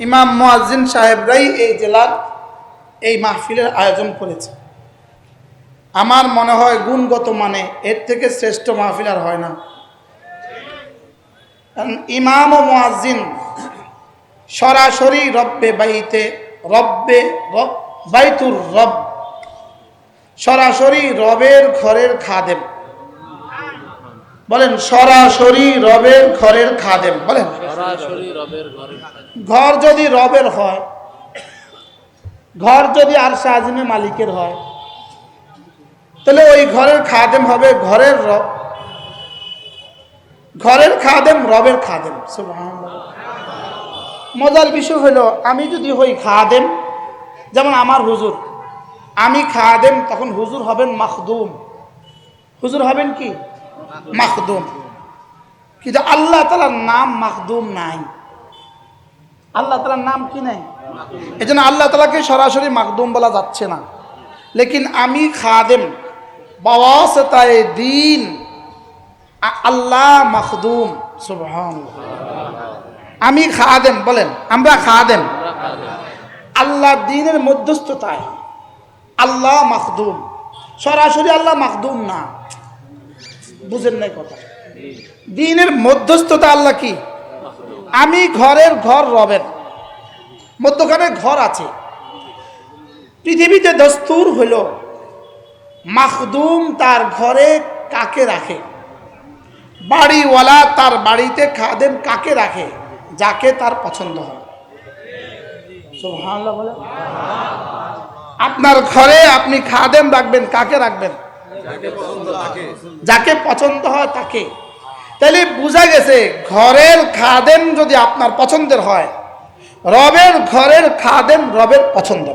ইমাম মুয়াজ্জিন সাহেবরাই এই জেলার এই মাহফিলের আয়োজন করেছে। আমার মনে হয় গুণগত মানে এর থেকে শ্রেষ্ঠ মাহফিল আর হয় না। কারণ ইমাম ও মুয়াজ্জিন সরাসরি রব্বে বাইতে, রব্বে রব বাইতুর রব, সরাসরি রবের ঘরের খাদেম। বলেন, সরাসরি রবের ঘরের খাদেম। বলেন। ঘরে। যদি রবের হয়, ঘর যদি আর আজিমে মালিকের হয়, তাহলে ওই ঘরের খাদেম হবে ঘরের রব। ঘরের খাদেম, রবের খাদেম। মজার বিষয় হলো, আমি যদি হই খাদেম, যেমন আমার হুজুর, আমি খাদেম, তখন হুজুর হবেন মাখদুম। হুজুর হবেন কি? মাখদুম। কিন্তু আল্লাহ তালার নাম মাখদুম নাই। আল্লাহ তালার নাম কি নেই? এই জন্য আল্লাহ তালাকে সরাসরি মাকদুম বলা যাচ্ছে না। লেকিন আমি খাদেম বাবাসতায় দিন আল্লাহ মাখদুম সুবহান আমি খাদেম, বলেন, আমরা খাদেম। আল্লাহ দিনের মধ্যস্থতায় আল্লাহ মাখদুম। সরাসরি আল্লাহ মাখদুম না। বুঝেন নাই কথা। দিনের মধ্যস্থতা আল্লাহ কি? আমি ঘরের ঘর রবের। মধ্যখানে ঘর আছে। পৃথিবীতে দস্তুর হইল। মাখদুম তার ঘরে কাকে রাখে? বাড়িওয়ালা তার বাড়িতে খাদেম কাকে রাখে? যাকে তার পছন্দ হয়। আপনার ঘরে আপনি খাদেম রাখবেন, কাকে রাখবেন? যাকে পছন্দ হয় তাকে। তাহলে বোঝা গেছে ঘরের খাদেম যদি আপনার পছন্দের হয় রবের ঘরের খাদেম রবের পছন্দ।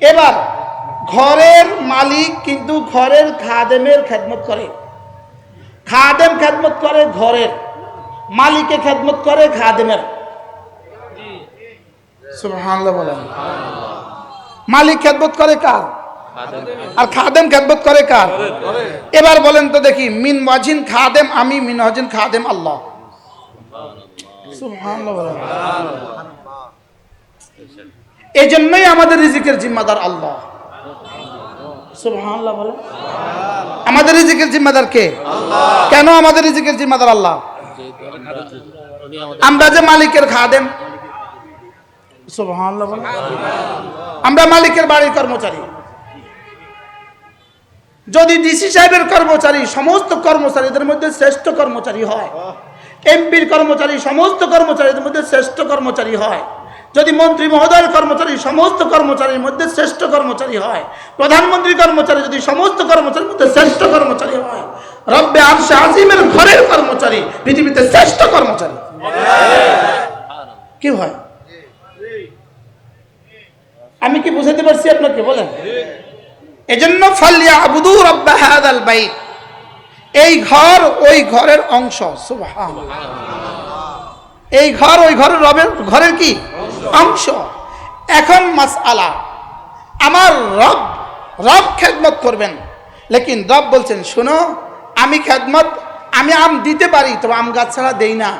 এবার ঘরের মালিক কিন্তু ঘরের খাদেমের খেদমত করে। খাদেম খেদমত করে ঘরের মালিকে খেদমত করে খাদেমের। মালিক খেদমত করে কার? আর খাদেম খেদমত করে কার? এবার বলেন তো দেখি মিন ওয়াজিন খাদেম আমি মিন ওয়াজিন খাদেম আল্লাহ। এই জন্যই আমাদের রিজিকের জিম্মাদার আল্লাহ। আমাদের রিজিকের জিম্মাদার কে? কেন আমাদের রিজিকের জিম্মাদার আল্লাহ? আমরা যে মালিকের খাদেম। আমরা মালিকের বাড়ির কর্মচারী। যদি ডিসি সাহেবের কর্মচারী, সমস্ত কর্মচারীদের মধ্যে শ্রেষ্ঠ কর্মচারী হয় এমপির কর্মচারী, সমস্ত কর্মচারীদের মধ্যে শ্রেষ্ঠ কর্মচারী হয়, যদি মন্ত্রী মহোদয়ের কর্মচারী, সমস্ত কর্মচারীর মধ্যে শ্রেষ্ঠ কর্মচারী হয়, প্রধানমন্ত্রী কর্মচারী যদি সমস্ত কর্মচারীর মধ্যে শ্রেষ্ঠ কর্মচারী হয়, রব্বে আরশে আজিমের ঘরের কর্মচারী, পৃথিবীতে শ্রেষ্ঠ কর্মচারী। কি হয়? আমি কি বুঝাতে পারছি আপনাকে? বলেন। এজন্য ফালিয়া আবুদু রব্বা হাদাল বাইত। এই ঘর ওই ঘরের অংশ এই ঘর ওই ঘরের রবের, ঘরের কি? অংশ। এখন মাস আলা আমার রব রব খেদমত করবেন। লেকিন রব বলছেন, শোনো, আমি খেদমত, আমি আম দিতে পারি, তবে আম গাছ ছাড়া দেই না।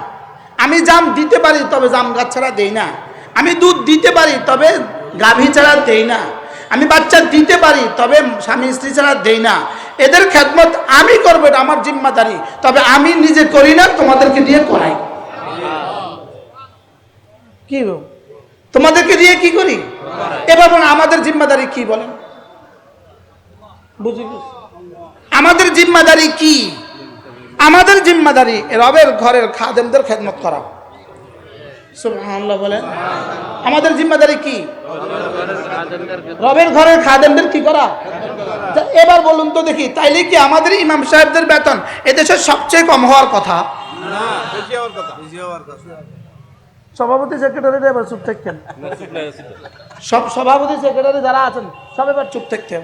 আমি জাম দিতে পারি, তবে জাম গাছ ছাড়া দেই না। আমি দুধ দিতে পারি, তবে গাভী ছাড়া দেই না। আমি বাচ্চা দিতে পারি তবে স্বামী স্ত্রী ছাড়া দেই না। এদের খেদমত আমি করব এটা আমার জিম্মাদারি। তবে আমি নিজে করি না তোমাদেরকে দিয়ে করাই। কি? তোমাদেরকে দিয়ে কি করি? এবার বলেন আমাদের জিম্মাদারি কি বলেন? বুঝি আমাদের জিম্মাদারি কি? আমাদের জিম্মাদারি রবের ঘরের খাদেমদের খেদমত করা। বলেন। আমাদের জিম্মাদারি কি? রবের ঘরের খাদেমদের কি করা? এবার বলুন তো দেখি তাইলে কি আমাদের ইমাম সাহেবদের বেতন এদেশের সবচেয়ে কম হওয়ার কথা? সভাপতি সেক্রেটারি এবার চুপ থাকতেন। সব সভাপতি সেক্রেটারি যারা আছেন সব এবার চুপ থাকতেন।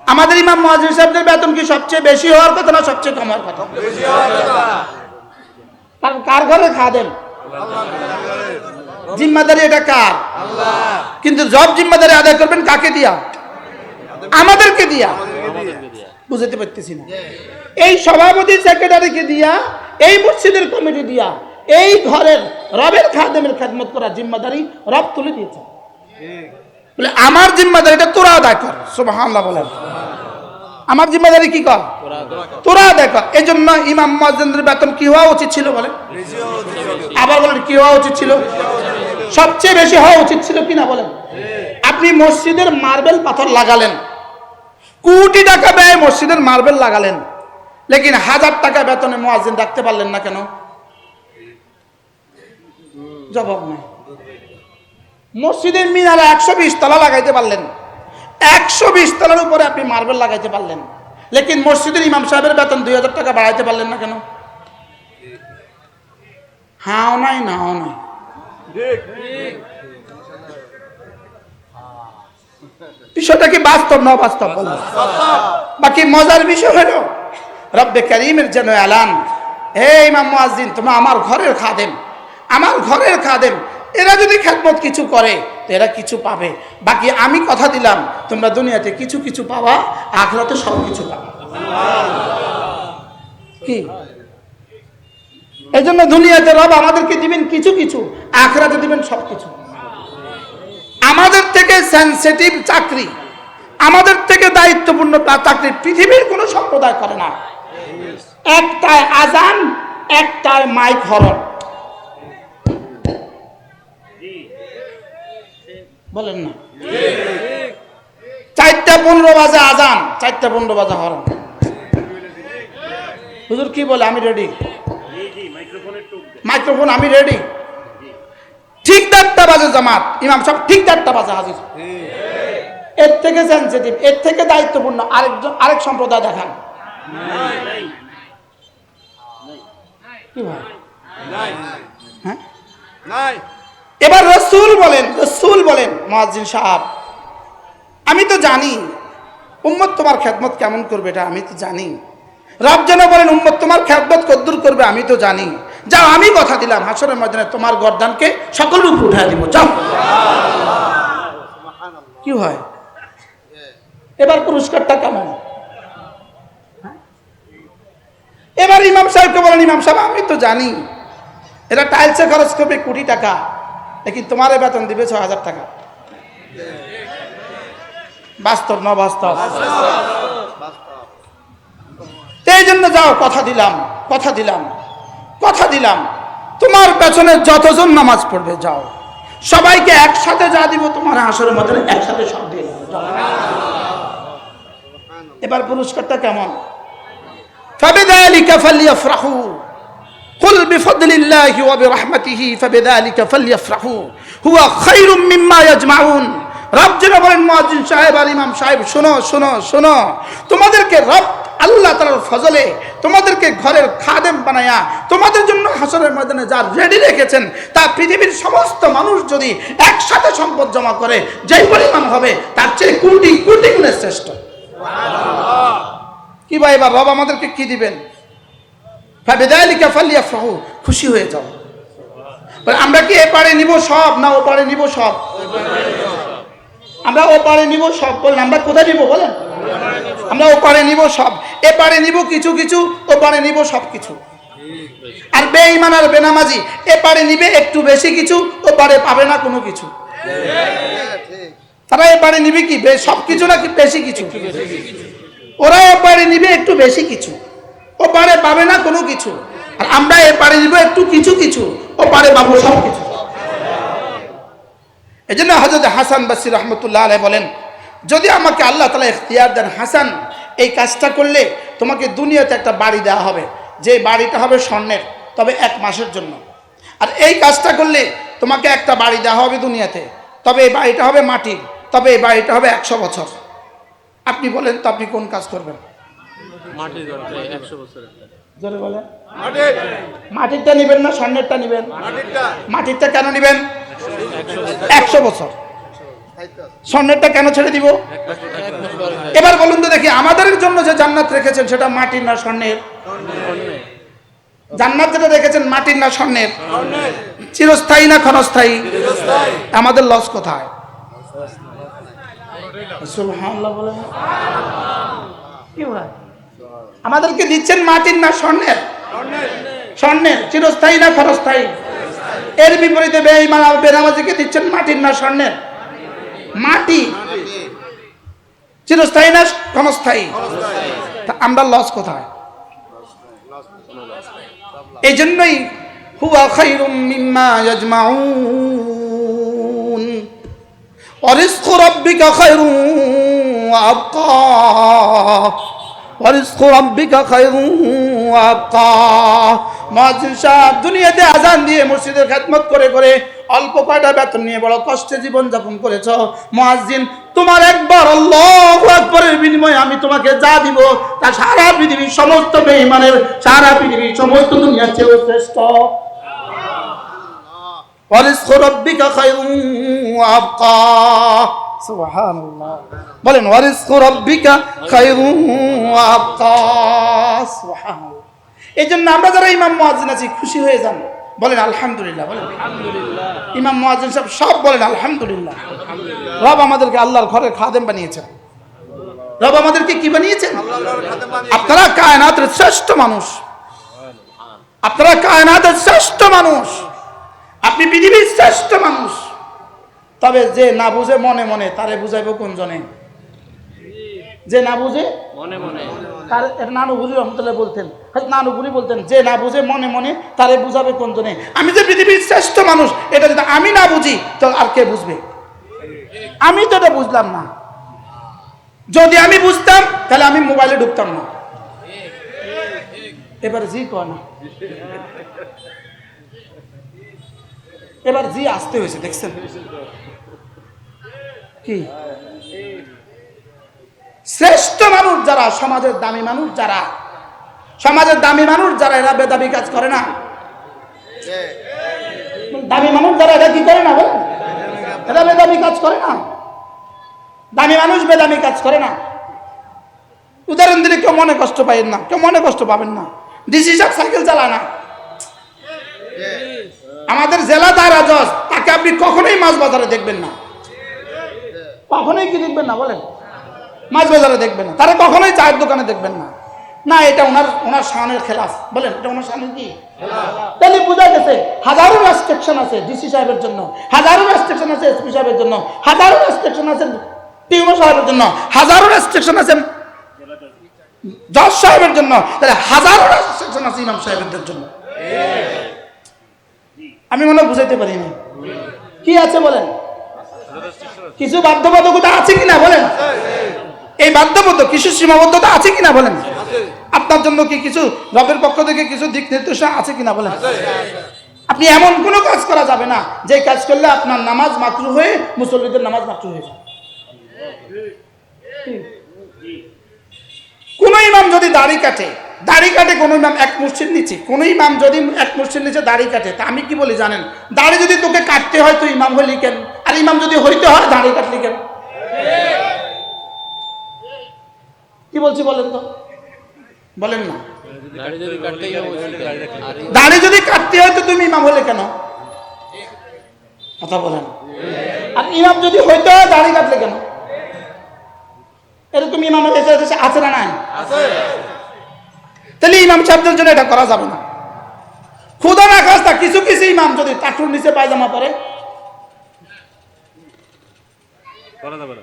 আমাদের ইমাম মহাজির সাহেবদের বেতন কি সবচেয়ে বেশি হওয়ার কথা না সবচেয়ে কম হওয়ার কথা? কারণ কার ঘরে খাদেন জিম্মাদারি এটা কার? কিন্তু জব জিম্মাদারি আদায় করবেন কাকে দিয়া? আমাদেরকে দিয়া। বুঝতে পারতেছি না। এই সভাপতি সেক্রেটারিকে দিয়া এই মসজিদের কমিটি দিয়া এই ঘরের রবের খাদেমের খেদমত করার জিম্মাদারি রব তুলে দিয়েছে। বলে আমার জিম্মাদারিটা তোরা আদায় কর। সুবহানাল্লাহ বলেন। আমার জিম্মাদারি কি কর? তোরা আদায় কর। এই জন্য ইমাম মহাজেন্দ্রের বেতন কি হওয়া উচিত ছিল বলে আবার বলেন কি হওয়া উচিত ছিল। সবচেয়ে বেশি হওয়া উচিত ছিল কিনা বলেন? আপনি মসজিদের মার্বেল পাথর লাগালেন। কোটি টাকা ব্যয় মসজিদের মার্বেল লাগালেন। লেকিন হাজার টাকা বেতনে মোয়াজিন রাখতে পারলেন না কেন? জবাব নাই। মসজিদের মিনারে একশো বিশ তলা লাগাইতে পারলেন। একশো বিশ তলার উপরে আপনি মার্বেল লাগাইতে পারলেন। লেকিন মসজিদের ইমাম সাহেবের বেতন দুই হাজার টাকা বাড়াইতে পারলেন না কেন? হাও নাই, নাও নাই। বিষয়টা বাস্তব না বাস্তব বাকি মজার বিষয় হলো, রব্বে করিমের যেন এলান। হে ইমাম মুয়াজ্জিন, তোমরা আমার ঘরের খাদেম। আমার ঘরের খাদেম। এরা যদি খেদমত কিছু করে, তো এরা কিছু পাবে। বাকি আমি কথা দিলাম, তোমরা দুনিয়াতে কিছু কিছু পাবা আখরাতে সব কিছু পাবা। কি? এই জন্য দুনিয়াতে রব আমাদেরকে দিবেন কিছু কিছু, আখরাতে দিবেন সব কিছু। আমাদের থেকে সেন্সিটিভ চাকরি, আমাদের থেকে দায়িত্বপূর্ণ চাকরি পৃথিবীর কোনো সম্প্রদায় করে না। একটায় আজান, একটায় মাইক হরন বলেন না। চারটা পনেরো বাজে আজান, চারটা পনেরো বাজে হরন হুজুর কি বলে? আমি রেডি মাইক্রোফোন আমি রেডি ঠিক চারটা বাজে জামাত ইমাম সব ঠিক চারটা বাজে হাজির। এর থেকে সেন্সিটিভ এর থেকে দায়িত্বপূর্ণ আরেকজন আরেক সম্প্রদায় দেখান। হ্যাঁ? এবার রসুল বলেন রসুল বলেন মহাজিন সাহাব আমি তো জানি উম্মত তোমার খেদমত কেমন করবে এটা আমি তো জানি। রব যেন বলেন উম্মত তোমার খেদমত কদ্দুর করবে আমি তো জানি। যাও আমি কথা দিলাম হাসরের ময়দানে তোমার গরদানকে সকল রূপ উঠায় দিব। যাও। কি হয়? এবার পুরস্কারটা কেমন? এবার ইমাম সাহেবকে বলেন ইমাম সাহেব আমি তো জানি। এটা টাইলসে খরচ করবে কোটি টাকা। লেকিন তোমার বেতন দিবে ছ হাজার টাকা? বাস্তব না বাস্তব। এই জন্য যাও কথা দিলাম কথা দিলাম কথা দিলাম তোমার পেছনে যতজন নামাজ পড়বে যাও সবাইকে একসাথে যা দিব তোমার আসরের মধ্যে একসাথে সব দিয়ে দেবো, যাও। এবার পুরস্কারটা কেমন فبذلك فليفرحوا قل بفضل الله وبرحمته فبذلك فليفرحوا هو خير مما يجمعون রব যেন বলেন মুয়াজ্জিন সাহেব আর ইমাম সাহেব শোনো শোনো শোনো তোমাদেরকে রব আল্লাহ তাআলার ফজলে তোমাদেরকে ঘরের খাদেম বানায়া তোমাদের জন্য হাসরের ময়দানে যা রেডি রেখেছেন, তা পৃথিবীর সমস্ত মানুষ যদি একসাথে সম্পদ জমা করে, যেই পরিমাণ হবে, তার চেয়ে কোটি কোটি গুণের শ্রেষ্ঠ। কি ভাই, এবার রব আমাদেরকে কি দিবেন? খুশি হয়ে যাও। আমরা কি এ এপারে নিব সব, না ও পারে নিব সব? আমরা ও পারে নিব সব বললেন আমরা কোথায় নিব, বলেন। আমরা ও পারে নিব সব। এ পারে নিব কিছু কিছু, ও পারে নিব সব কিছু। আর বেঈমান আর বেনামাজি, এ পারে নিবে একটু বেশি কিছু, ও পারে পাবে না কোনো কিছু। তারা এ পারে নিবে কি? সব কিছু নাকি বেশি কিছু? ওরা এ পারে নিবে একটু বেশি কিছু। ও পারে পাবে না কোনো কিছু। আর আমরা এ পারে নিব একটু কিছু কিছু, ও পারে পাবো সব কিছু। এই জন্য হজরত হাসান বাসির রহমতুল্লাহ আলাই বলেন যদি আমাকে আল্লাহ তালা ইখতিয়ার দেন হাসান এই কাজটা করলে তোমাকে দুনিয়াতে একটা বাড়ি দেওয়া হবে। যে বাড়িটা হবে স্বর্ণের তবে এক মাসের জন্য। আর এই কাজটা করলে তোমাকে একটা বাড়ি দেওয়া হবে দুনিয়াতে। তবে এই বাড়িটা হবে মাটির তবে এই বাড়িটা হবে একশো বছর। আপনি বলেন তো আপনি কোন কাজ করবেন? জোরে বলেন। মাটিরটা নেবেন না স্বর্ণেরটা নেবেন? মাটিরটা। কেন নেবেন? একশো বছর। স্বর্ণেরটা কেন ছেড়ে দিব। এবার বলুন তো দেখি, আমাদের জন্য যে জান্নাত রেখেছেন সেটা মাটির না স্বর্ণের? জান্নাত যেটা রেখেছেন মাটির না স্বর্ণের? চিরস্থায়ী না ক্ষণস্থায়ী? আমাদের লস কোথায়? আমাদেরকে দিচ্ছেন মাটির না স্বর্ণের? স্বর্ণের, চিরস্থায়ী না ক্ষণস্থায়ী? এর বিপরীতে বেঈমান দিচ্ছেন মাটির না স্বর্ণের? মাটি। চিরস্থায়ী না ক্ষণস্থায়ী? আমরা লস কোথায়? এই জন্যই হুয়া খাইরুম মিম্মা আবকা। ورزق ربك خير وأبقى মুয়াজ্জিন সাহেব দুনিয়াতে আজান দিয়ে মসজিদের খেদমত করে করে অল্প কয়টা বেতন নিয়ে বড় কষ্টে জীবন যাপন করেছ মুয়াজ্জিন তোমার একবার আল্লাহু আকবারের বিনিময়ে আমি তোমাকে যা দিব তা সারা পৃথিবীর সমস্ত বেঈমানের সারা পৃথিবীর সমস্ত দুনিয়ার চেয়েও শ্রেষ্ঠ ورزق ربك خير وابقى سبحان الله বলেন এই জন্য আমরা যারা ইমাম মোয়াজিন আছি খুশি হয়ে যান। বলেন আলহামদুলিল্লাহ। বলেন ইমাম মোয়াজিন সাহেব সব বলেন আলহামদুলিল্লাহ। রব আমাদেরকে আল্লাহর ঘরের খাদেম বানিয়েছেন। রব আমাদেরকে কি বানিয়েছেন। আপনারা কায়নাতের শ্রেষ্ঠ মানুষ। আপনারা কায়নাতের শ্রেষ্ঠ মানুষ। আপনি পৃথিবীর শ্রেষ্ঠ মানুষ। তবে যে না বুঝে মনে মনে তারে বুঝাইব কোন জনে যে না বুঝে? মনে মনে। তার এটা নানুগুরি রহমতুল্লাহ বলতেন। হয়তো নানুগুরি বলতেন যে না বুঝে মনে মনে তারে বুঝাবে কোন জনে আমি যে পৃথিবীর শ্রেষ্ঠ মানুষ এটা যদি আমি না বুঝি তো আর কে বুঝবে? আমি তো এটা বুঝলাম না। যদি আমি বুঝতাম তাহলে আমি মোবাইলে ঢুকতাম না। এবার জি কয় না। এবার জি আসতে হয়েছে, দেখছেন? কি? শ্রেষ্ঠ মানুষ যারা, সমাজের দামি মানুষ যারা, সমাজের দামি মানুষ যারা, এরা বেদাবি কাজ করে না। দামি মানুষ যারা, এরা কি করে না বলেন? এরা বেদাবি কাজ করে না। দামি মানুষ বেদামি কাজ করে না। উদাহরণ দিলে কেউ মনে কষ্ট পাবেন না, কেউ মনে কষ্ট পাবেন না। ডিসি সাইকেল চালায় না। আমাদের জেলা দায়রা জজ তাকে আপনি কখনোই মাছ বাজারে দেখবেন না। কখনোই কি দেখবেন না বলেন? মাছ বাজারে দেখবেন না। তারা কখনোই চায়ের দোকানে দেখবেন না। না এটা ওনার ওনার শানের খেলাফ। বলেন এটা ওনার শানের কি? তাহলে বোঝা গেছে হাজারো রেস্ট্রিকশন আছে ডিসি সাহেবের জন্য হাজারো রেস্ট্রিকশন আছে এসপি সাহেবের জন্য হাজারো রেস্ট্রিকশন আছে টিউনো সাহেবের জন্য হাজারো রেস্ট্রিকশন আছে জজ সাহেবের জন্য তাহলে হাজারো রেস্ট্রিকশন আছে ইমাম সাহেবদের জন্য। আমি মনে বুঝাইতে পারিনি। কি আছে বলেন? কিছু বাধ্যবাধকতা আছে কিনা বলেন? এই বাধ্যবদ্ধ কিছু সীমাবদ্ধতা আছে কিনা বলেন? আপনার জন্য কি কিছু রবের পক্ষ থেকে কিছু দিক নির্দেশনা আছে কিনা বলেন? আপনি এমন কোনো কাজ করা যাবে না, যে কাজ করলে আপনার নামাজ মাতৃ হয়ে মুসল্লিদের নামাজ মাতৃ হয়ে যায়। কোন ইমাম যদি দাড়ি কাটে দাড়ি কাটে, কোন ইমাম এক মুর্শিদ নিচে, কোন ইমাম যদি এক মুর্শিদ নিচে দাড়ি কাটে, তা আমি কি বলি জানেন? দাড়ি যদি তোকে কাটতে হয়, তো ইমাম হইলি কেন? আর ইমাম যদি হইতে হয়, দাড়ি কাটলি কেন? কি বলছি বলেন তো? বলেন না। দাড়ি যদি কাটতে হয়, তো তুমি ইমাম হলে কেন? কথা বলেন। আর ইমাম যদি হইতে হয়, দাড়ি কাটলে কেন? এরকম ইমাম আছে না নাই? তাহলে ইমাম সাহেবদের জন্য এটা করা যাবে না। খুদা না খাস্তা কিছু কিছু ইমাম যদি টাকুর নিচে পায়জামা পরে।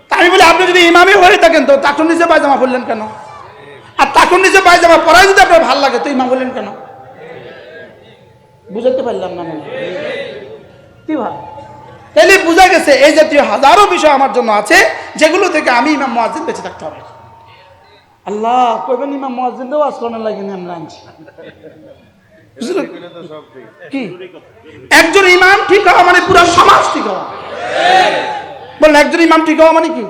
তা আমি বলি আপনি যদি ইমামই হয়ে থাকেন তো টাকুর নিচে পায়জামা পরলেন কেন? আর টাকুর নিচে পায়জামা পরাই যদি আপনার ভালো লাগে তো ইমাম হলেন কেন? বুঝাতে পারলাম না কি ভাই তাহলে বোঝা গেছে এই জাতীয় হাজারো বিষয় আমার জন্য আছে যেগুলো থেকে আমি ইমাম মুয়াজ্জিন বেঁচে থাকতে হবে। আল্লাহ কইবেন ইমাম মুয়াজ্জিন দেওয়া আসলাম লাগেনি আমরা আনছি? কি? একজন ইমাম ঠিক হওয়া মানে পুরো সমাজ ঠিক হওয়া। বলেন একজন ইমাম ঠিক হওয়া মানে কি?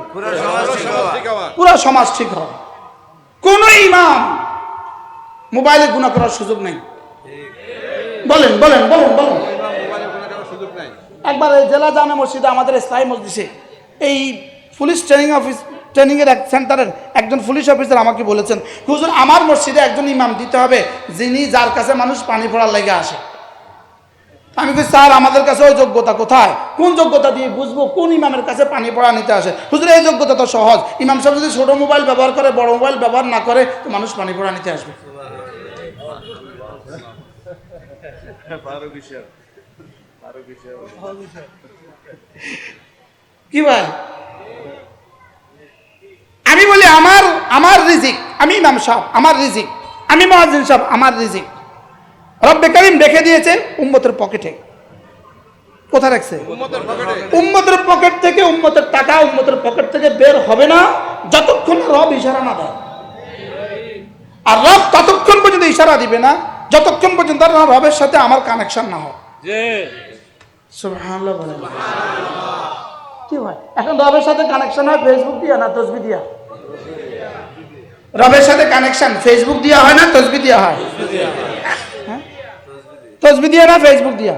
পুরো সমাজ ঠিক হওয়া। কোন ইমাম মোবাইলে গুণা করার সুযোগ নেই। বলেন বলেন বলেন বলেন। একবার এই জেলা জামে মসজিদে আমাদের ইসলামী মসজিদে এই পুলিশ ট্রেনিং অফিস ট্রেনিংয়ের এক সেন্টারের একজন পুলিশ অফিসার আমাকে বলেছেন হুজুর আমার মসজিদে একজন ইমাম দিতে হবে যিনি যার কাছে মানুষ পানি পড়ার লেগে আসে। আমি কি স্যার আমাদের কাছে ওই যোগ্যতা কোথায়? কোন যোগ্যতা দিয়ে বুঝব কোন ইমামের কাছে পানি পড়া নিতে আসে? হুজুর এই যোগ্যতা তো সহজ। ইমাম সাহেব যদি ছোট মোবাইল ব্যবহার করে বড় মোবাইল ব্যবহার না করে তো মানুষ পানি পড়া নিতে আসবে। কি ভাই? আমি বলি আমার আমার রিজিক আমি ইমাম সাহেব আমার রিজিক আমি মহাজিন সাহেব আমার রিজিক। রব্বে করিম রেখে দিয়েছে উম্মতের পকেটে। কোথায় রাখছে? উম্মতের পকেট। থেকে উম্মতের টাকা উম্মতের পকেট থেকে বের হবে না যতক্ষণ রব ইশারা না দেয়। আর রব ততক্ষণ পর্যন্ত ইশারা দিবে না যতক্ষণ পর্যন্ত রবের সাথে আমার কানেকশন না হয়। কি হয়? এখন রবের সাথে কানেকশন হয় ফেসবুক দিয়া না তসবি দিয়া? রবের সাথে কানেকশন ফেসবুক দিয়া হয় না, তসবি দিয়া হয়? হ্যাঁ? তসবি দিয়া না ফেসবুক দিয়া?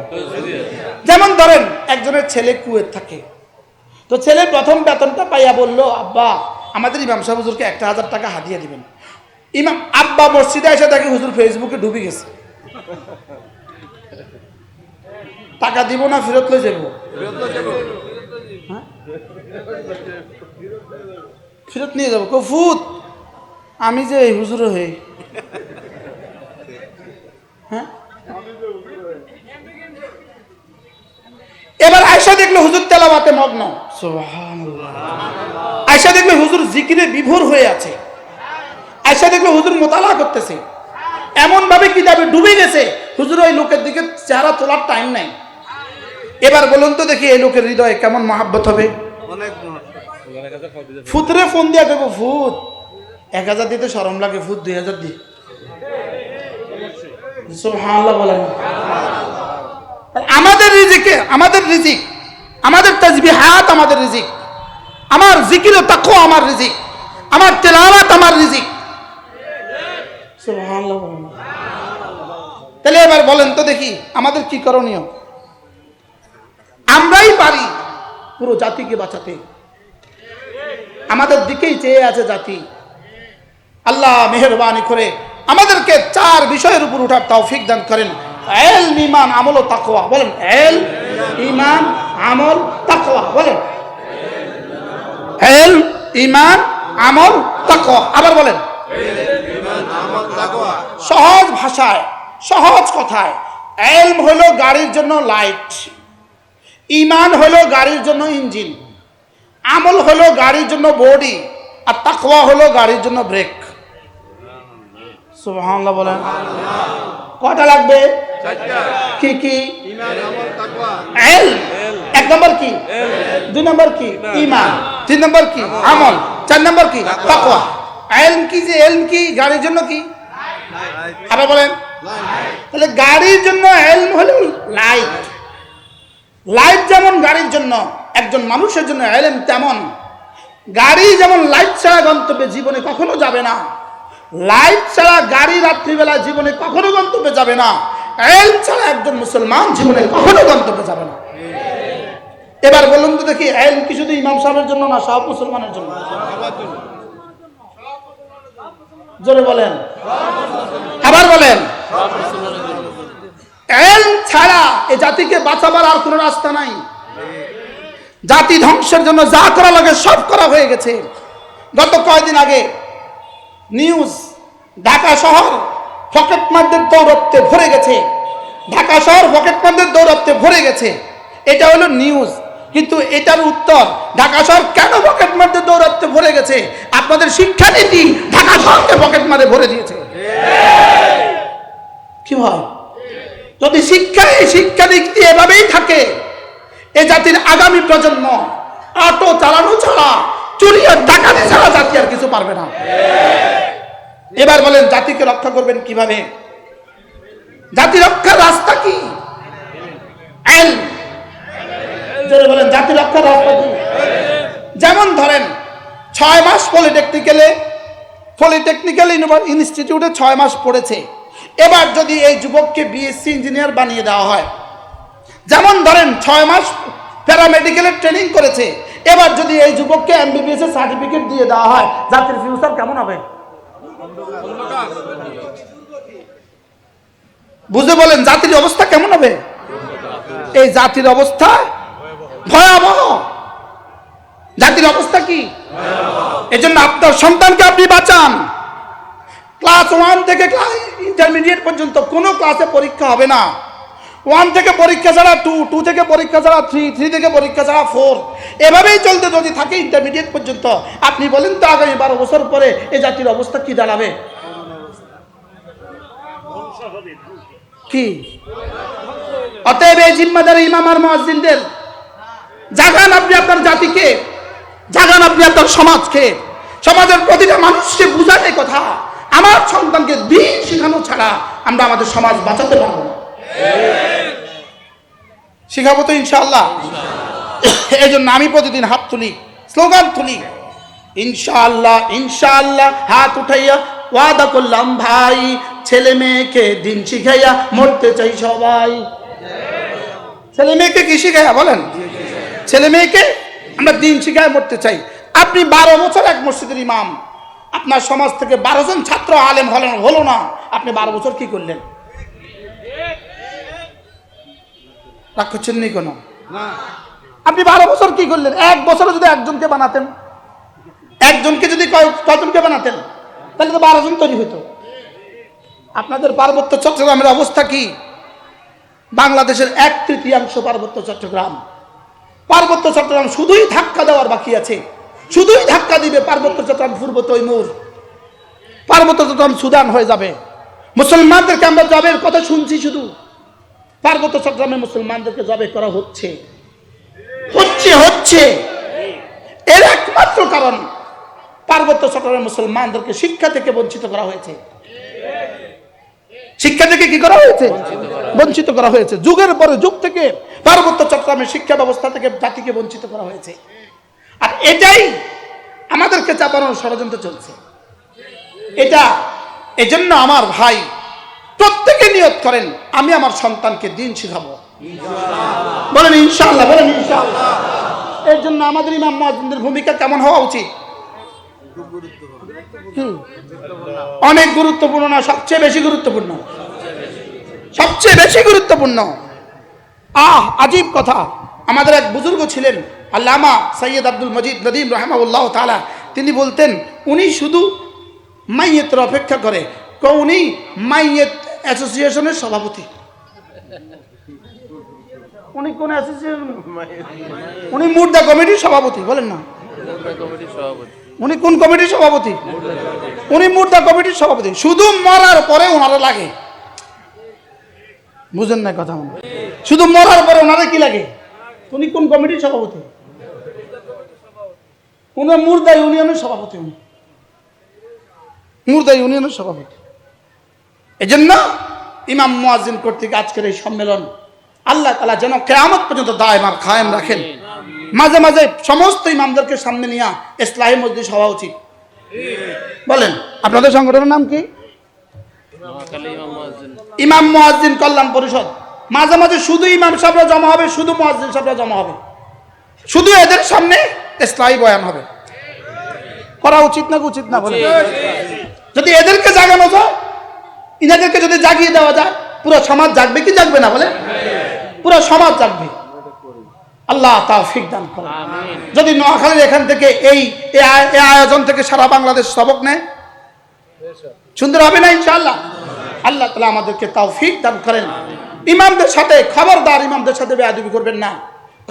যেমন ধরেন, একজনের ছেলে কুয়েত থাকে। তো ছেলে প্রথম বেতনটা পাইয়া বলল, আব্বা, আমাদের ইমাম সাহেব হুজুরকে একটা হাজার টাকা হাতিয়ে দিবেন। ইমাম আব্বা মসজিদে এসে দেখে হুজুর ফেসবুকে ডুবে গেছে। টাকা দিব না, ফেরত লয়ে যাব? হ্যাঁ? ফেরত নিয়ে যাব। কফুত আমি যে এই হুজুর হয়ে। হ্যাঁ? এবার আয়সা দেখল হুজুর তেলাওয়াতে মগ্ন। আয়সা দেখল হুজুর জিকিরে বিভোর হয়ে আছে। আয়সা দেখল হুজুর মোতালা করতেছে। এমন ভাবে কিতাবে ডুবে গেছে হুজুর ওই লোকের দিকে চেহারা তোলার টাইম নাই। এবার বলুন তো দেখি এই লোকের হৃদয়ে কেমন মহাব্বত হবে? ফুতরে ফোন দিয়া দেবো ফুত, এক হাজার দিতে সরম লাগে, ফুত দুই হাজার দি। আমাদের রিজিকে, আমাদের রিজিক, আমাদের তাজবিহাত আমাদের রিজিক, আমার জিকির তাকো আমার রিজিক, আমার তেলাওয়াত আমার রিজিক। তাহলে এবার বলেন তো দেখি, আমাদের কি করণীয়? আমরাই পারি পুরো জাতিকে বাঁচাতে। আমাদের দিকেই চেয়ে আছে জাতি। আল্লাহ মেহরবানি করে আমাদেরকে চার বিষয়ের উপর উঠার তৌফিক দান করেন। এল ইমান, আমল ও তাকওয়া। বলেন, এল ইমান, আমল, তাকওয়া। বলেন, এল ইমান, আমল, তাকওয়া। আবার বলেন, সহজ ভাষায়, সহজ কথায় এলম হলো গাড়ির জন্য লাইট, ইমান হলো গাড়ির জন্য ইঞ্জিন। আমল হলো গাড়ির জন্য বডি আর তাকওয়া হলো গাড়ির জন্য ব্রেক। সুবহানাল্লাহ বলেন। কটা লাগবে? কি কি? এক নম্বর কি? দুই নম্বর কি? ইমান। তিন নম্বর কি? আমল। চার নম্বর কি? তাকওয়া। এলম কি যে? এলম কি? গাড়ির জন্য কি? আবার বলেন। তাহলে গাড়ির জন্য এলম হলো লাইট। লাইট যেমন গাড়ির জন্য একজন মানুষের জন্য এলেম তেমন। গাড়ি যেমন লাইট ছাড়া গন্তব্যে জীবনে কখনো যাবে না। লাইট ছাড়া গাড়ি রাত্রিবেলা জীবনে কখনো গন্তব্যে যাবে না। এল ছাড়া একজন মুসলমান জীবনে কখনো গন্তব্যে যাবে না। এবার বলুন তো দেখি এল কি শুধু ইমাম সাহেবের জন্য না, সব মুসলমানের জন্য? জোরে বলেন। আবার বলেন। এল ছাড়া এ জাতিকে বাঁচাবার আর কোনো রাস্তা নাই। জাতি ধ্বংসের জন্য যা করা লাগে সব করা হয়ে গেছে। গত কয়দিন আগে নিউজ ঢাকা শহর পকেটমারদের দৌরত্বে ভরে গেছে। ঢাকা শহর পকেটমারদের দৌরত্বে ভরে গেছে। এটা হলো নিউজ। কিন্তু এটার উত্তর ঢাকা শহর কেন পকেটমারদের দৌরত্বে ভরে গেছে? আপনাদের শিক্ষানীতি ঢাকা শহরকে পকেটমারে ভরে দিয়েছে। কি হয় যদি শিক্ষা এই শিক্ষা দিক দিয়ে এভাবেই থাকে এ জাতির আগামী প্রজন্ম অটো চালানো ছাড়া চুরি আর ডাকাতি ছাড়া জাতি আর কিছু পারবে না। এবার বলেন, জাতিকে রক্ষা করবেন কীভাবে? জাতি রক্ষার রাস্তা কি? বলেন, জাতি রক্ষার রাস্তা কি? যেমন ধরেন, ছয় মাস পলিটেকনিক্যালে, পলিটেকনিক্যাল ইনস্টিটিউটে ছয় মাস পড়েছে। এবার যদি এই যুবককে বিএসসি ইঞ্জিনিয়ার বানিয়ে দেওয়া হয় যেমন ধরেন ছয় মাস প্যারামেডিক্যালের ট্রেনিং করেছে, এবার যদি এই যুবককে এমবিবিএস এর সার্টিফিকেট দিয়ে দেওয়া হয়, জাতির ফিউচার কেমন হবে? বুঝে বলেন, জাতির অবস্থা কেমন হবে? এই জাতির অবস্থা ভয়াবহ। জাতির অবস্থা কি? এজন্য আপনার সন্তানকে আপনি বাঁচান। ক্লাস ওয়ান থেকে ক্লাস ইন্টারমিডিয়েট পর্যন্ত কোনো ক্লাসে পরীক্ষা হবে না। ওয়ান থেকে পরীক্ষা ছাড়া টু টু থেকে পরীক্ষা ছাড়া থ্রি থ্রি থেকে পরীক্ষা ছাড়া ফোর এভাবেই চলতে যদি থাকে ইন্টারমিডিয়েট পর্যন্ত, আপনি বলেন তো আগামী বারো বছর পরে এই জাতির অবস্থা কি দাঁড়াবে? কি? অতএব এই জিম্মাদার ইমাম আর মহাজিনদের জাগান আপনি আপনার জাতিকে, জাগান আপনি আপনার সমাজকে, সমাজের প্রতিটা মানুষকে বুঝান এই কথা। আমার সন্তানকে দিন শেখানো ছাড়া আমরা আমাদের সমাজ বাঁচাতে পারব না। শিখাবো তো ইনশাআল্লাহ। এই জন্য আমি প্রতিদিন হাত তুলি, স্লোগান তুলি। ইনশাল্লাহ ইনশাল্লাহ হাত উঠাইয়া ওয়াদা করলাম, ভাই, ছেলে মেয়েকে দিন শিখাইয়া মরতে চাই সবাই। ছেলে মেয়েকে কি শিখাইয়া বলেন? ছেলে মেয়েকে আমরা দিন শিখায় মরতে চাই। আপনি বারো বছর এক মসজিদের ইমাম। আপনার সমাজ থেকে বারো জন ছাত্র আলেম হলেন, হলো না। আপনি বারো বছর কি করলেন? রাগ করছেন নি কোনো? আপনি বারো বছর কি করলেন? এক বছরে যদি একজনকে বানাতেন একজনকে যদি কয়- কয়জনকে বানাতেন তাহলে তো বারো জন তৈরি হতো আপনাদের পার্বত্য চট্টগ্রামের অবস্থা কি? বাংলাদেশের এক তৃতীয়াংশ পার্বত্য চট্টগ্রাম। পার্বত্য চট্টগ্রাম শুধুই ধাক্কা দেওয়ার বাকি আছে। শুধুই ধাক্কা দিবে পার্বত্য চট্টগ্রাম পূর্ব তৈমুর। পার্বত্য চট্টগ্রাম সুদান হয়ে যাবে। মুসলমানদেরকে আমরা জবের কথা শুনছি শুধু। পার্বত্য চট্টগ্রামে মুসলমানদেরকে জবে করা হচ্ছে। হচ্ছে হচ্ছে। এর একমাত্র কারণ পার্বত্য চট্টগ্রামের মুসলমানদেরকে শিক্ষা থেকে বঞ্চিত করা হয়েছে। শিক্ষা থেকে কি করা হয়েছে? বঞ্চিত করা হয়েছে। যুগের পরে যুগ থেকে পার্বত্য চট্টগ্রামের শিক্ষা ব্যবস্থা থেকে জাতিকে বঞ্চিত করা হয়েছে। আর এটাই আমাদেরকে চাপানোর ষড়যন্ত্র চলছে। এটা এজন্য আমার ভাই প্রত্যেকে নিয়ত করেন, আমি আমার সন্তানকে দিন শিখাবো। বলেন ইনশাআল্লাহ বলেন ইনশাআল্লাহ। এর জন্য আমাদের ইমাম মুয়াজ্জিনদের ভূমিকা কেমন হওয়া উচিত? অনেক গুরুত্বপূর্ণ না, সবচেয়ে বেশি গুরুত্বপূর্ণ? সবচেয়ে বেশি গুরুত্বপূর্ণ? আহ, আজীব কথা। আমাদের এক বুজুর্গ ছিলেন, আল্লামা সৈয়দ আব্দুল মজিদ নদীম রহমাউল্লাহ তালা তিনি বলতেন, উনি শুধু মাইয়েতের অপেক্ষা করে ক উনি মাইয়েত অ্যাসোসিয়েশনের সভাপতি। উনি কোন অ্যাসোসিয়েশন? উনি মুর্দা কমিটির সভাপতি, বলেন না। উনি কোন কমিটির সভাপতি? উনি মুর্দা কমিটির সভাপতি। শুধু মরার পরে ওনারা লাগে। বুঝেন না কথা মনে। শুধু মরার পরে ওনারা কি লাগে? উনি কোন কমিটির সভাপতি? উনি মুর্দা ইউনিয়নের সভাপতি উনি। মুর্দা ইউনিয়নের সভাপতি। এজন্য ইমাম মুয়াজ্জিন কর্তৃক আজকের এই সম্মেলন আল্লাহ তালা যেন কেয়ামত পর্যন্ত দায়মার খায়েম রাখেন। মাঝে মাঝে সমস্ত ইমামদেরকে সামনে নিয়ে ইসলাহী মসজিদ হওয়া উচিত। বলেন আপনাদের সংগঠনের নাম কি? ইমাম মুয়াজ্জিন ইমাম কল্যাণ পরিষদ। মাঝে মাঝে শুধু ইমাম সাহেবরা জমা হবে শুধু মুয়াজ্জিন সাহেবরা জমা হবে। শুধু এদের সামনে ইসলাহী বয়ান হবে। করা উচিত না উচিত না বলে যদি এদেরকে জাগানো যায় ইনাদেরকে যদি জাগিয়ে দেওয়া যায় পুরো সমাজ জাগবে কি জাগবে না বলে? পুরো সমাজ জাগবে। আল্লাহ তাওফিক দান করে যদি নোয়াখালীর এখান থেকে এই এই আয়- এই আয়োজন থেকে সারা বাংলাদেশ সবক নেয় সুন্দর হবে না ইনশাআল্লাহ? আল্লাহ তালা আমাদেরকে তৌফিক দান করেন। ইমামদের সাথে খবরদার ইমামদের সাথে বেয়াদবি করবেন না।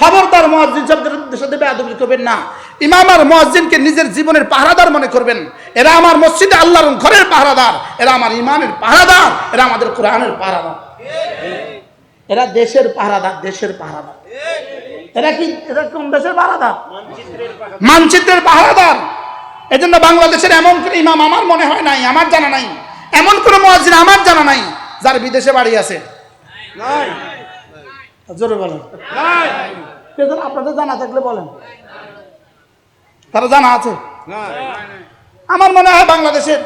খবরদার মহাজিন সাহেবদের সাথে বেয়াদবি করবেন না। ইমাম আর মহাজিনকে নিজের জীবনের পাহারাদার মনে করবেন। এরা আমার মসজিদে আল্লাহর ঘরের পাহারাদার। এরা আমার ইমানের পাহারাদার। এরা আমাদের কোরআনের পাহারাদার। এরা দেশের পাহারাদার দেশের পাহারাদার। এরা কি, এরা কোন দেশের পাহারাদার? মানচিত্রের পাহারাদার। এজন্য বাংলাদেশের এমন কোন ইমাম আমার মনে হয় নাই, আমার জানা নাই। এমন কোন মহাজির আমার জানা নাই, যার বিদেশে বাড়ি আছে। জোরে বলেন। আপনাদের জানা থাকলে বলেন। তারা জানা আছে? আমার মনে হয় বাংলাদেশের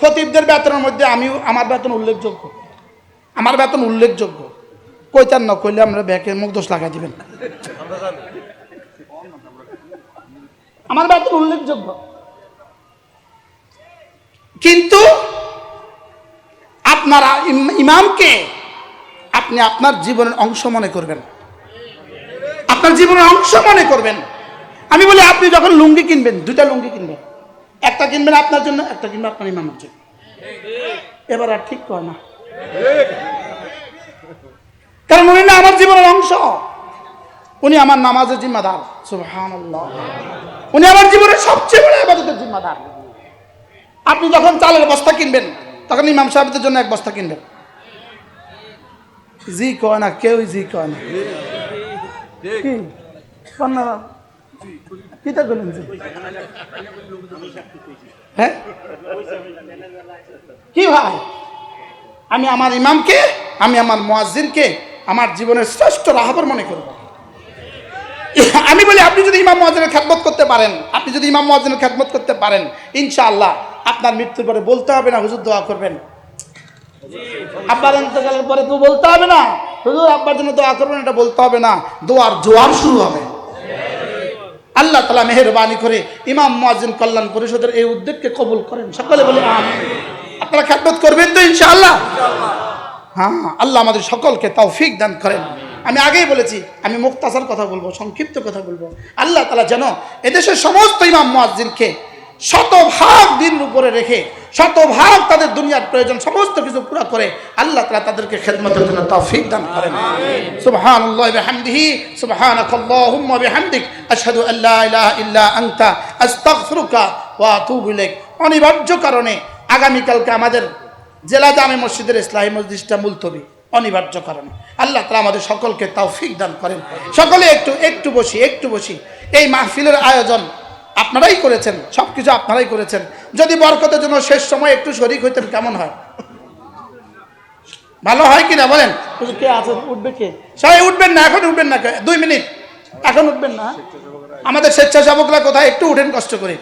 খতিবদের বেতনের মধ্যে আমিও আমার বেতন উল্লেখযোগ্য। আমার বেতন উল্লেখযোগ্য। কইতার না কইলে আমরা ব্যাকে মুখ দোষ লাগাই দিবেন। আমার বেতন উল্লেখযোগ্য। কিন্তু আপনারা ইম- ইমামকে আপনি আপনার জীবনের অংশ মনে করবেন। আপনার জীবনের অংশ মনে করবেন। আমি বলি, আপনি যখন লুঙ্গি কিনবেন, দুইটা লুঙ্গি কিনবেন। একটা কিনবেন আপনার জন্য, একটা কিনবেন আপনার ইমামের জন্য। এবার আর ঠিক কয় না। কারণ উনি না আমার জীবনের অংশ। উনি আমার নামাজের জিম্মাদার। সুবহানাল্লাহ। উনি আমার জীবনের সবচেয়ে বড় আবাদতের জিম্মাদার। আপনি যখন চালের বস্তা কিনবেন, তখন ইমাম সাহেবদের জন্য এক বস্তা কিনবেন। জি কয় না কেউ জি কয় না কি করলেন জি হ্যাঁ কি ভাই আমি আমার ইমামকে আমি আমার মুয়াজ্জিনকে আমার জীবনের শ্রেষ্ঠ রাহাবর মনে করব আমি বলি আপনি যদি ইমাম মুয়াজ্জিনের খেদমত করতে পারেন আপনি যদি ইমাম মুয়াজ্জিনের খেদমত করতে পারেন ইনশাআল্লাহ আপনার মৃত্যুর পরে বলতে হবে না হুজুর দোয়া করবেন। আব্বার পরে তো বলতে হবে না। হুজুর, আব্বার জন্য দোয়া করবেন, এটা বলতে হবে না। দোয়ার জোয়ার শুরু হবে। আল্লাহ তালা মেহরবানি করে ইমাম কল্যাণ পরিষদের এই উদ্যোগকে কবুল করেন। সকলে বলে আপনারা করবেন তো, ইনশাআল্লাহ? হ্যাঁ আল্লাহ আমাদের সকলকে তৌফিক দান করেন। আমি আগেই বলেছি, আমি মুক্তাসার কথা বলব, সংক্ষিপ্ত কথা বলব। আল্লাহ তালা যেন এদেশের সমস্ত ইমাম মুয়াজ্জিনকে শতভাগ দিন উপরে রেখে, শতভাগ তাদের দুনিয়ার প্রয়োজন, সমস্ত কিছু পুরো করে আল্লাহ তালা তাদেরকে খেদমতের জন্য তৌফিক দান করেন। ওয়া বিহামদিহি, সুবহানাকাল্লাহুম্মা বিহামদিক, আশহাদু আল্লা ইলাহা ইল্লা আনতা, আস্তাগফিরুকা ওয়া আতুবু ইলাইক। অনিবার্য কারণে আগামীকালকে আমাদের জেলা জামে মসজিদের ইসলাহী মসজিদটা মুলতবি, অনিবার্য কারণে। আল্লাহ তালা আমাদের সকলকে তৌফিক দান করেন। সকলে একটু একটু বসি একটু বসি। এই মাহফিলের আয়োজন আপনারাই করেছেন সব কিছু আপনারাই করেছেন। যদি বরকতের জন্য শেষ সময় একটু শরিক হইতেন কেমন হয়? ভালো হয় কিনা বলেন? কে আছেন উঠবে কে? সবাই উঠবেন না এখন উঠবেন না দুই মিনিট। এখন উঠবেন না? আমাদের স্বেচ্ছাসেবকরা কোথায়? একটু উঠেন কষ্ট করে।